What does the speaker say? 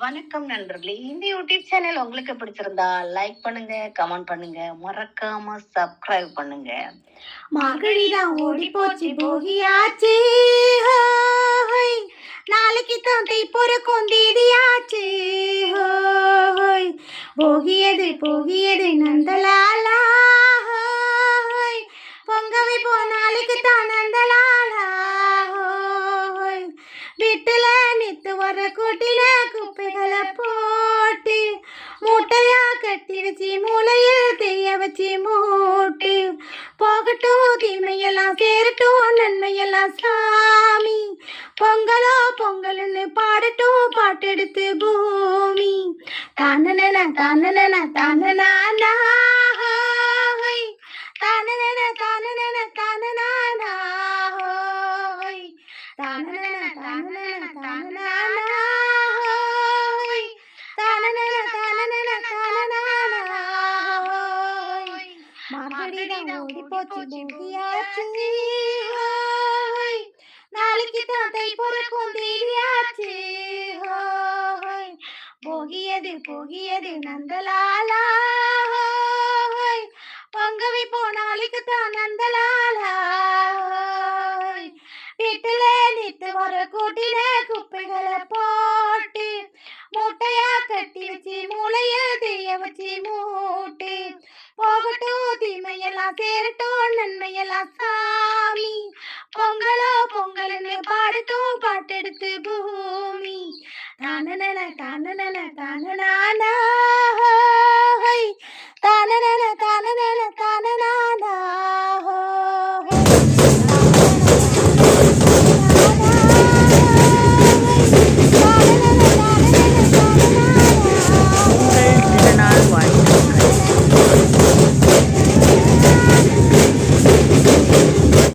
வணக்கம் நண்பர்களே. இந்த யூடியூப் சேனல் உங்களுக்கு பிடிச்சிருந்தா லைக் பண்ணுங்க கமெண்ட் பண்ணுங்க. மறக்காம சப்ஸ்கிரைப் பண்ணுங்க. மார்கழிதான் ஓடி போச்சு போகியாச்சு. ஹோய். நாளைக்கு தான் தைப்பொருக்கும் தேதியாச்சு. ஹோய். போகியது போகியது நந்தலாலா வீட்டுல நித்து வர கூட்டில குப்பைகளை போட்டு மூட்டையா கட்டி வச்சு மூளையில் தெய்ய வச்சு மூட்டு. போகட்டும் தீமையெல்லாம் சேரட்டும் நன்மையெல்லாம் சாமி. பொங்கலோ பொங்கல்னு பாடட்டும் பாட்டெடுத்து பூமி. தானன தானன தானனா தானன தானன தானனா தானன தானன தானனா ஓடி போச்சு போகியாச்சு நாளைக்கு தான் தை பொறுக்கும் தேதியாச்சு போகியது போகியது நந்தலாலா ஹோய். போ நாளைக்கு தான் நந்தலாலா வீட்டுல நித்து வர கூட்ட சேரட்டும் நன்மையெல்லாம் சாமி பொங்கலோ பொங்கல்னு பாடட்டும் பாட்டெடுத்து பூமி. தானன தானன தானனா